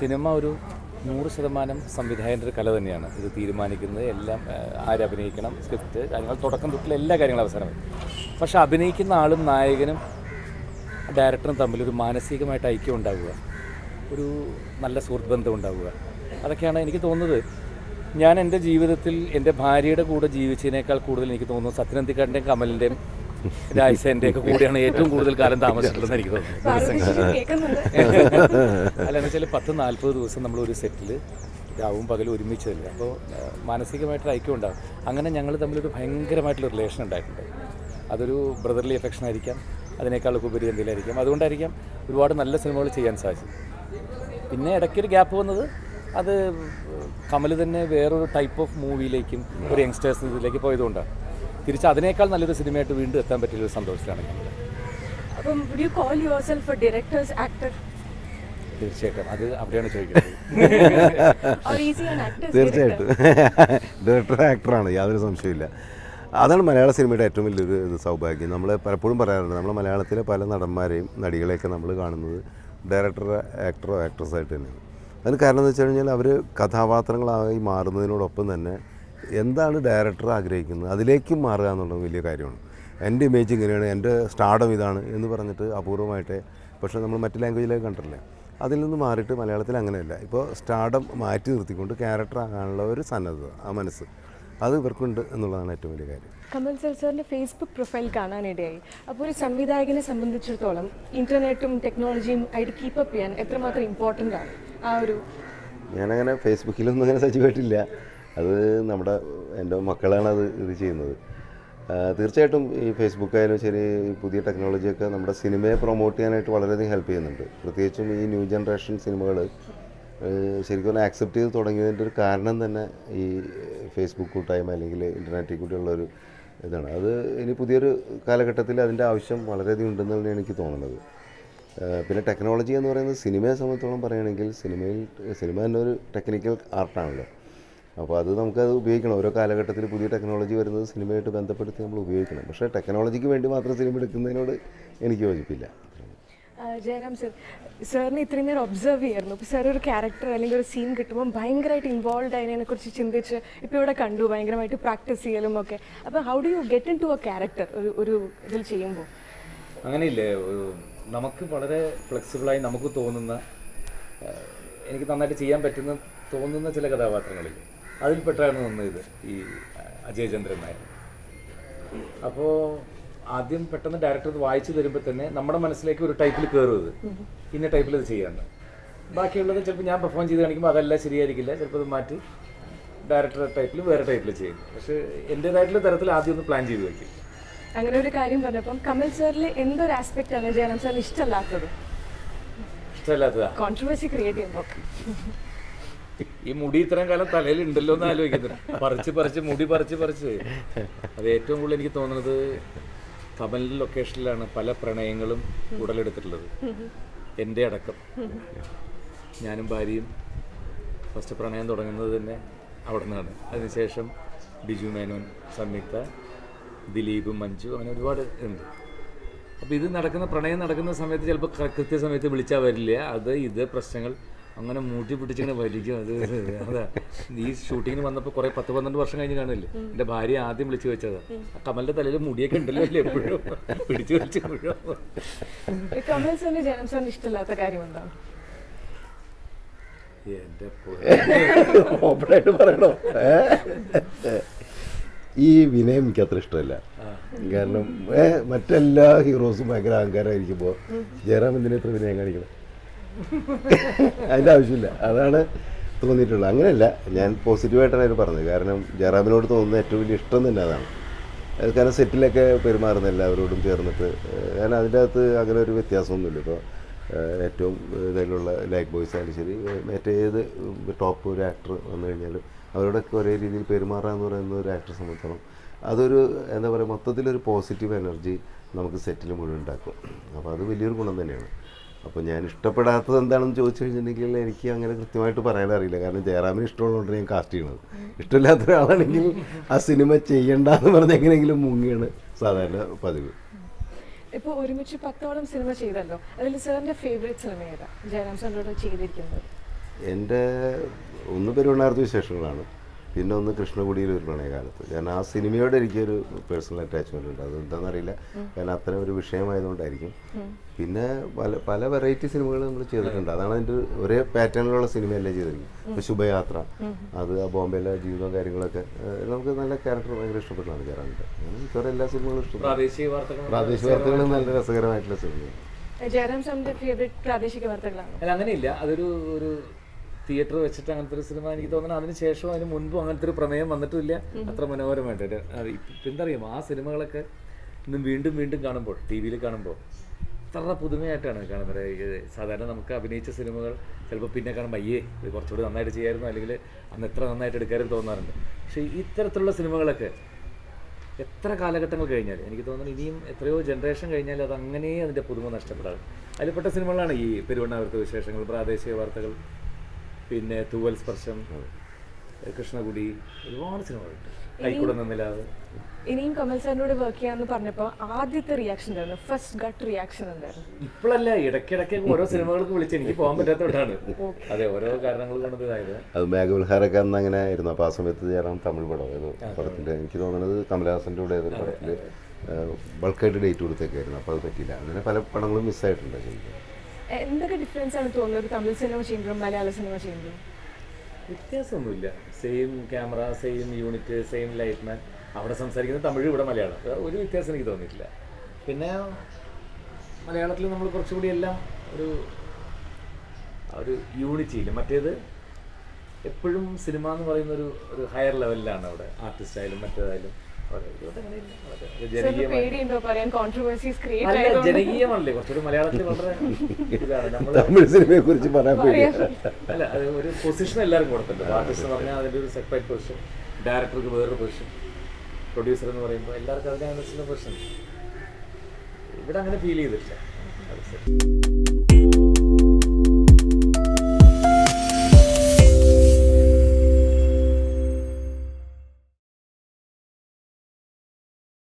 Cinema ഒരു നൂറ് ശതമാനം സംവിധായകന്റെ ഒരു കല തന്നെയാണ്. ഇത് തീരുമാനിക്കുന്നത് എല്ലാം ആരഭിനയിക്കണം സ്ക്രിപ്റ്റ് കാര്യങ്ങൾ തുടക്കം തൊട്ടുള്ള എല്ലാ കാര്യങ്ങളും അവസാനം. പക്ഷേ അഭിനയിക്കുന്ന ആളും നായകനും ഡയറക്ടറും തമ്മിൽ ഒരു മാനസികമായിട്ട് ഐക്യം ഉണ്ടാവുക. ഒരു നല്ല സുഹൃത്ത് ബന്ധം ഉണ്ടാവുക. അതൊക്കെയാണ് എനിക്ക് തോന്നുന്നത്. ഞാൻ എന്റെ ജീവിതത്തിൽ എന്റെ ഭാര്യയുടെ കൂടെ ജീവിച്ചതിനേക്കാൾ കൂടുതൽ എനിക്ക് തോന്നുന്നു സത്യനന്ദിക്കാടിന്റെയും കമലിന്റെയും രാജസേന്റെയൊക്കെ കൂടെയാണ് ഏറ്റവും കൂടുതൽ കാലം താമസിച്ചിട്ടുള്ളതെന്ന് എനിക്ക് തോന്നുന്നു. കേൾക്കുന്നുണ്ട്. അല്ലെന്ന് വെച്ചാൽ പത്ത് നാൽപ്പത് ദിവസം നമ്മൾ ഒരു സെറ്റിൽ രാവും പകലും ഒരുമിച്ചതല്ലേ അപ്പോൾ മാനസികമായിട്ട് ഐക്യം ഉണ്ടാകും അങ്ങനെ ഞങ്ങൾ തമ്മിലൊരു ഭയങ്കരമായിട്ടുള്ള റിലേഷൻ ഉണ്ടായിട്ടുണ്ട്. അതൊരു ബ്രദർലി എഫെക്ഷൻ ആയിരിക്കാം അതിനേക്കാളൊക്കെ ഉപരി എന്തെങ്കിലുമായിരിക്കാം അതുകൊണ്ടായിരിക്കാം ഒരുപാട് നല്ല സിനിമകൾ ചെയ്യാൻ സാധിച്ചു പിന്നെ ഇടയ്ക്കൊരു ഗ്യാപ്പ് വന്നത് അത് കമൽ തന്നെ വേറൊരു ടൈപ്പ് ഓഫ് മൂവിയിലേക്കും ഒരു യങ്സ്റ്റേഴ്സ് ഇതിലേക്ക് പോയതുകൊണ്ടാണ്. തിരിച്ച് അതിനേക്കാൾ നല്ലൊരു സിനിമയായിട്ട് വീണ്ടും എത്താൻ പറ്റിയ ഒരു സന്തോഷത്തിലാണ് ഞങ്ങൾ യു കോൾ ആക്ടർ തീർച്ചയായിട്ടും. അത് അവിടെയാണ് ചോദിക്കുന്നത്. തീർച്ചയായിട്ടും. ഡയറക്ടർ ആക്ടറാണ് യാതൊരു സംശയമില്ല അതാണ് മലയാള സിനിമയുടെ ഏറ്റവും വലിയൊരു ഇത് സൗഭാഗ്യം. നമ്മൾ പലപ്പോഴും പറയാറുണ്ട് നമ്മൾ മലയാളത്തിലെ പല നടന്മാരെയും നടികളെയൊക്കെ നമ്മൾ കാണുന്നത് ഡയറക്ടർ ആക്ടറോ ആക്ട്രസ് ആയിട്ട് തന്നെയാണ്. അതിന് കാരണം എന്ന് വെച്ച് കഴിഞ്ഞാൽ അവർ കഥാപാത്രങ്ങളായി മാറുന്നതിനോടൊപ്പം തന്നെ എന്താണ് ഡയറക്ടർ ആഗ്രഹിക്കുന്നത് അതിലേക്കും മാറുക എന്നുള്ളത് വലിയ കാര്യമാണ്. എന്റെ ഇമേജ് ഇങ്ങനെയാണ് എന്റെ സ്റ്റാർഡം ഇതാണ് എന്ന് പറഞ്ഞിട്ട് അപൂർവമായിട്ട് പക്ഷേ നമ്മൾ മറ്റ് ലാംഗ്വേജിലേക്ക് കണ്ടിട്ടില്ലേ. അതിൽ നിന്ന് മാറിയിട്ട് മലയാളത്തിൽ അങ്ങനെയല്ല. ഇപ്പോൾ സ്റ്റാർഡം മാറ്റി നിർത്തിക്കൊണ്ട് ക്യാരക്ടർ ആകാനുള്ള ഒരു സന്നദ്ധത ആ മനസ്സ് അത് ഇവർക്കുണ്ട് എന്നുള്ളതാണ് ഏറ്റവും വലിയ കാര്യം. കമൽ സർ സാറിന്റെ ഫേസ്ബുക്ക് പ്രൊഫൈൽ കാണാനിടയായി അപ്പോൾ ഒരു സംവിധായകനെ സംബന്ധിച്ചിടത്തോളം ഇന്റർനെറ്റും ടെക്നോളജിയും ആയിട്ട് കീപ്പപ്പ് ചെയ്യാൻ എത്രമാത്രം ഇമ്പോർട്ടന്റ് ആണ് ആ ഒരു ഞാനങ്ങനെ ഫേസ്ബുക്കിലൊന്നും അങ്ങനെ സജീവമായിട്ടില്ല അത് നമ്മുടെ എന്റെ മക്കളാണ് അത് ഇത് ചെയ്യുന്നത്. തീർച്ചയായിട്ടും ഈ ഫേസ്ബുക്ക് ആയാലും ശരി ഈ പുതിയ ടെക്നോളജിയൊക്കെ നമ്മുടെ സിനിമയെ പ്രൊമോട്ട് ചെയ്യാനായിട്ട് വളരെയധികം ഹെൽപ്പ് ചെയ്യുന്നുണ്ട്. പ്രത്യേകിച്ചും ഈ ന്യൂ ജനറേഷൻ സിനിമകൾ ശരിക്കും പറഞ്ഞാൽ ആക്സെപ്റ്റ് ചെയ്ത് തുടങ്ങിയതിന്റെ ഒരു കാരണം തന്നെ ഈ ഫേസ്ബുക്ക് കൂട്ടായ്മ അല്ലെങ്കിൽ ഇന്റർനെറ്റിൽ കൂടിയുള്ളൊരു ഇതാണ്. അത് ഇനി പുതിയൊരു കാലഘട്ടത്തിൽ അതിന്റെ ആവശ്യം വളരെയധികം ഉണ്ടെന്നാണ് എനിക്ക് തോന്നുന്നത്. പിന്നെ ടെക്നോളജി എന്ന് പറയുന്നത് സിനിമയെ സംബന്ധിച്ചോളം പറയുകയാണെങ്കിൽ സിനിമയിൽ സിനിമ തന്നെ ഒരു ടെക്നിക്കൽ ആർട്ടാണല്ലോ അപ്പോൾ അത് നമുക്കത് ഉപയോഗിക്കണം. ഓരോ കാലഘട്ടത്തിൽ പുതിയ ടെക്നോളജി വരുന്നത് സിനിമയായിട്ട് ബന്ധപ്പെടുത്തി നമ്മൾ ഉപയോഗിക്കണം. പക്ഷേ ടെക്നോളജിക്ക് വേണ്ടി മാത്രം സിനിമ എടുക്കുന്നതിനോട് എനിക്ക് യോജിപ്പില്ല. ജയറാം സർ സാറിന് ഇത്രയും നേരം ഒബ്സർവ് ചെയ്യായിരുന്നു. ഇപ്പോൾ സാർ ഒരു ക്യാരക്ടർ അല്ലെങ്കിൽ ഒരു സീൻ കിട്ടുമ്പോൾ ഭയങ്കരമായിട്ട് ഇൻവോൾവ് ആയതിനെക്കുറിച്ച് ചിന്തിച്ച് ഇപ്പോൾ ഇവിടെ കണ്ടു ഭയങ്കരമായിട്ട് പ്രാക്ടീസ് ചെയ്യലും ഒക്കെ. അപ്പോൾ how do you get into a character ഒരു ഒരു ഇതിൽ ചെയ്യുമ്പോൾ അങ്ങനെയില്ലേ? നമുക്ക് വളരെ ഫ്ലെക്സിബിളായി നമുക്ക് തോന്നുന്ന എനിക്ക് നന്നായിട്ട് ചെയ്യാൻ പറ്റുന്ന തോന്നുന്ന ചില കഥാപാത്രങ്ങളില്ലേ? അതിൽപ്പെട്ടാണ് നിന്ന് ഇത് ഈ അജയചന്ദ്രൻ നായർ. അപ്പോൾ ആദ്യം പെട്ടെന്ന് ഡയറക്ടർ ഇത് വായിച്ചു തരുമ്പോൾ തന്നെ നമ്മുടെ മനസ്സിലേക്ക് ഒരു ടൈപ്പിൽ കയറും ഇന്ന ടൈപ്പിൽ ഇത് ചെയ്യാമെന്ന് ബാക്കിയുള്ളത് ചിലപ്പോൾ ഞാൻ പെർഫോം ചെയ്ത് കാണിക്കുമ്പോൾ അതെല്ലാം ശരിയായിരിക്കില്ല. ചിലപ്പോൾ അത് മാറ്റി ഡയറക്ടർ ടൈപ്പിൽ വേറെ ടൈപ്പിൽ ചെയ്യും. പക്ഷേ എന്റേതായിട്ടുള്ള തരത്തിൽ ആദ്യം ഒന്ന് പ്ലാൻ ചെയ്ത് വയ്ക്കും അങ്ങനെ ഒരു കാര്യം പറഞ്ഞപ്പം കമൽ സാറിൽ എന്തൊരു ആസ്പെക്ട് ആണ് ജയറാം സാറിന് ഇഷ്ടമല്ലാത്തത്? ഇഷ്ടമല്ലാത്തതാ? കോൺട്രവേഴ്സി ക്രിയേറ്റ് ചെയ്യുമ്പോൾ ഈ മുടി ഇത്രയും കാലം തലയിൽ ഉണ്ടല്ലോ എന്ന് ആലോചിക്കുന്നത് പറിച്ച് പറിച്ച് മുടി പറിച്ച് പറിച്ച്. അത് ഏറ്റവും കൂടുതൽ എനിക്ക് തോന്നുന്നത് കമലിന്റെ ലൊക്കേഷനിലാണ് പല പ്രണയങ്ങളും ഉടലെടുത്തിട്ടുള്ളത്. എന്റെ അടക്കം. ഞാനും ഭാര്യയും ഫസ്റ്റ് പ്രണയം തുടങ്ങുന്നത് തന്നെ അവിടെ നിന്നാണ് അതിനുശേഷം ബിജു മേനോൻ സംയുക്ത ദിലീപ് മഞ്ജു അങ്ങനെ ഒരുപാട് ഉണ്ട്. അപ്പോൾ ഇത് നടക്കുന്ന പ്രണയം നടക്കുന്ന സമയത്ത് ചിലപ്പോൾ കൃത്യസമയത്ത് വിളിച്ചാൽ വരില്ല. അത് ഇത് പ്രശ്നങ്ങൾ അങ്ങനെ മൂട്ടി പിടിച്ചിങ്ങനെ വലിക്കും. അത് അതാ. ഈ ഷൂട്ടിങ്ങിന് വന്നപ്പോൾ കുറെ പത്ത് പന്ത്രണ്ട് വർഷം കഴിഞ്ഞ് കാണില്ലേ എന്റെ ഭാര്യ ആദ്യം വിളിച്ചു വെച്ചതാ ആ കമലിന്റെ തലയിൽ മുടിയൊക്കെ ഉണ്ടല്ലോ അല്ലേ എപ്പോഴും? പിടിച്ചു വെച്ച് ഇഷ്ടമില്ലാത്ത കാര്യം എന്താണ് ഓപ്പണായിട്ട് പറയണോ? ഈ വിനയം എനിക്ക് അത്ര ഇഷ്ടമല്ല. കാരണം മറ്റെല്ലാ ഹീറോസും ഭയങ്കര അഹങ്കാരമായിരിക്കുമ്പോൾ ജയറാം എന്തിനാ ഇത്ര വിനയം കാണിക്കണം അതിന്റെ ആവശ്യമില്ല. അതാണ് തോന്നിയിട്ടുള്ളത്. അങ്ങനെയല്ല ഞാൻ പോസിറ്റീവായിട്ടാണ് അതിന് പറഞ്ഞത്. കാരണം ജയറാമിനോട് തോന്നുന്ന ഏറ്റവും വലിയ ഇഷ്ടം തന്നെ അതാണ്. അത് കാരണം സെറ്റിലൊക്കെ പെരുമാറുന്ന എല്ലാവരോടും ചേർന്നിട്ട് കാരണം അതിന്റെ അകത്ത് അങ്ങനെ ഒരു വ്യത്യാസമൊന്നുമില്ല. ഇപ്പോൾ ഏറ്റവും ഇതിലുള്ള ലൈക്ക് ബോയ്സ് ആയാലും ശരി മറ്റേ മറ്റേത് ടോപ്പ് ഒരു ആക്ടർ വന്നു കഴിഞ്ഞാലും അവരോടൊക്കെ ഒരേ രീതിയിൽ പെരുമാറുക എന്ന് പറയുന്ന ഒരു ആക്ടറെ സംബന്ധിച്ചോളം അതൊരു എന്താ പറയുക മൊത്തത്തിലൊരു പോസിറ്റീവ് എനർജി നമുക്ക് സെറ്റിൽ മുഴുവൻ ഉണ്ടാക്കും. അപ്പോൾ അത് വലിയൊരു ഗുണം തന്നെയാണ്. അപ്പോൾ ഞാൻ ഇഷ്ടപ്പെടാത്തത് എന്താണെന്ന് ചോദിച്ചു കഴിഞ്ഞിട്ടുണ്ടെങ്കിൽ എനിക്ക് അങ്ങനെ കൃത്യമായിട്ട് പറയാൻ അറിയില്ല. കാരണം ജയറാമിന് ഇഷ്ടമുള്ളതുകൊണ്ട് ഞാൻ കാസ്റ്റ് ചെയ്യണത് ഇഷ്ടമില്ലാത്ത ഒരാളാണെങ്കിൽ ആ സിനിമ ചെയ്യണ്ട എന്ന് പറഞ്ഞ് എങ്ങനെയെങ്കിലും മുങ്ങിയാണ് സാധാരണ പതിവ്. ഇപ്പോൾ ഒരുമിച്ച് പത്തോളം സിനിമ ചെയ്തല്ലോ. അതിൽ സാറിന്റെ ഫേവറേറ്റ് സിനിമ ഏതാ? ജയറാം സാറിനോട് ചെയ്തിരിക്കുന്നത്. എന്റെ ഒന്ന് പെരുവണ്ണാർത്ത് വിശേഷങ്ങളാണ്. പിന്നെ ഒന്ന് കൃഷ്ണകുടിയിൽ ഒരു പ്രണയകാലത്ത്. കാരണം ആ സിനിമയോട് എനിക്കൊരു പേഴ്സണൽ അറ്റാച്ച്മെന്റ് ഉണ്ട്. അതെന്താണെന്നറിയില്ല. കാരണം അത്തരം ഒരു വിഷയമായതുകൊണ്ടായിരിക്കും. പിന്നെ പല പല വെറൈറ്റി സിനിമകൾ നമ്മൾ ചെയ്തിട്ടുണ്ട്. അതാണ് അതിന്റെ ഒരേ പാറ്റേണിലുള്ള സിനിമയല്ലേ ചെയ്തിരിക്കുന്നത്. ഇപ്പോൾ ശുഭയാത്ര. അത് ആ ബോംബെയിലെ ജീവിതവും കാര്യങ്ങളൊക്കെ നമുക്ക് നല്ല ക്യാരക്ടർ ഭയങ്കര ഇഷ്ടപ്പെട്ടാണ് കയറാനുണ്ട് അങ്ങനെ മിക്കവാറും എല്ലാ സിനിമകളും ഇഷ്ടപ്പെട്ടു. പ്രാദേശിക വാർത്തകൾ പ്രാദേശിക വാർത്തകളും നല്ല രസകരമായിട്ടുള്ള സിനിമയാണ്. ജയറാം സാറിന്റെ ഫേവറേറ്റ് പ്രാദേശിക വാർത്തകളാണ്? അല്ല അങ്ങനെയില്ല. അതൊരു ഒരു തിയേറ്റർ വെച്ചിട്ട് അങ്ങനത്തെ ഒരു സിനിമ എനിക്ക് തോന്നുന്നു. അതിന് ശേഷം അതിന് മുൻപും അങ്ങനത്തെ ഒരു പ്രമേയം വന്നിട്ടില്ല. അത്ര മനോഹരമായിട്ട് ഒരു- എന്താ അറിയാമോ? ആ സിനിമകളൊക്കെ ഇന്നും വീണ്ടും വീണ്ടും കാണുമ്പോൾ ടി വിയിൽ കാണുമ്പോൾ അത്ര പുതുമയായിട്ടാണ് കാണുന്നത്. സാധാരണ നമുക്ക് അഭിനയിച്ച സിനിമകൾ ചിലപ്പോൾ പിന്നെ കാണുമ്പോൾ അയ്യേ ഇത് കുറച്ചുകൂടി നന്നായിട്ട് ചെയ്യായിരുന്നു അല്ലെങ്കിൽ അന്ന് എത്ര നന്നായിട്ട് എടുക്കാനും തോന്നാറുണ്ട്. പക്ഷേ ഇത്തരത്തിലുള്ള സിനിമകളൊക്കെ എത്ര കാലഘട്ടങ്ങൾ കഴിഞ്ഞാൽ എനിക്ക് തോന്നുന്നു ഇനിയും എത്രയോ ജനറേഷൻ കഴിഞ്ഞാൽ അത് അങ്ങനെ അതിന്റെ പുതുമ നഷ്ടപ്പെടാറ് അതിൽപ്പെട്ട സിനിമകളാണ് ഈ പെരുവണ്ണാവൃത്ത വിശേഷങ്ങൾ പ്രാദേശിക വാർത്തകൾ പിന്നെ തൂവൽ സ്പർശം കൃഷ്ണകുടി ഒരുപാട് സിനിമകളുണ്ട്. കൈക്കൂടെ നിന്നിലാവ് ഇനിയും കമൽ സാറിനോട് വർക്ക് ചെയ്യാന്ന് പറഞ്ഞപ്പോൾ ആദ്യത്തെ റിയാക്ഷൻ ഉണ്ടായിരുന്നു ഫസ്റ്റ് ഗട്ട് റിയാക്ഷൻ ഉണ്ടായിരുന്നു ഇപ്പോഴല്ല ഇടയ്ക്കിടയ്ക്ക് ഓരോ സിനിമകൾക്ക് വിളിച്ച് എനിക്ക് പോകാൻ പറ്റാത്തതുകൊണ്ടാണ്. അതെ ഓരോ കാരണങ്ങൾ കൊണ്ട് ഇതായത്. അത് മേഘവിൽഹാരൊക്കെ അന്ന് അങ്ങനെ ആയിരുന്നു. അപ്പോൾ ആ സമയത്ത് ചേരാൻ തമിഴ് പടം. ഏതോ പടത്തിന്റെ എനിക്ക് തോന്നുന്നത് കമലഹാസന്റെ കൂടെ ഏതൊരു പടത്തിൽ ബൾക്കായിട്ട് ഡേറ്റ് കൊടുത്തേക്കായിരുന്നു. അപ്പോൾ അത് പറ്റിയില്ല. അങ്ങനെ പല പടങ്ങളും മിസ്സായിട്ടുണ്ട് ശരിക്കും. എന്തൊക്കെ ഡിഫറൻസ് ആണ് തോന്നുന്നത്? തമിഴ് സിനിമ ചെയ്യുമ്പോഴും മലയാള സിനിമ ചെയ്യുമ്പോഴും വ്യത്യാസമൊന്നുമില്ല. Same camera same unit same light man അവിടെ സംസാരിക്കുന്നത് തമിഴ് ഇവിടെ മലയാളം. ഒരു വ്യത്യാസം എനിക്ക് തോന്നിയിട്ടില്ല. പിന്നെ മലയാളത്തിൽ നമ്മൾ കുറച്ചുകൂടി എല്ലാം ഒരു ഒരു യൂണിറ്റി ഇല്ല മറ്റേത് എപ്പോഴും സിനിമ എന്ന് പറയുന്ന ഒരു ഒരു ഹയർ ലെവലിലാണ് അവിടെ. ആർട്ടിസ്റ്റ് ആയാലും മറ്റേതായാലും. അല്ല ജനകീയമാണല്ലേ. കുറച്ചുകൂടി മലയാളത്തിൽ വളരെ ഇതാണ്. നമ്മൾ തമിഴ് സിനിമയെ കുറിച്ച് പറയാൻ പേടി അല്ല അത് ഒരു പൊസിഷൻ എല്ലാവരും കൊടുത്തിട്ടുണ്ട്. ആർട്ടിസ്റ്റ് എന്ന് പറഞ്ഞാൽ അതിന്റെ ഒരു സെപ്പറേറ്റ് പൊസിഷൻ ഡയറക്ടർക്ക് വേറൊരു പൊസിഷൻ പ്രൊഡ്യൂസർ എന്ന് പറയുമ്പോൾ എല്ലാവർക്കും അതിനനുസരിച്ചുള്ള പൊസിഷൻ ഇവിടെ അങ്ങനെ ഫീൽ ചെയ്തിട്ടില്ല. അത് ശരി.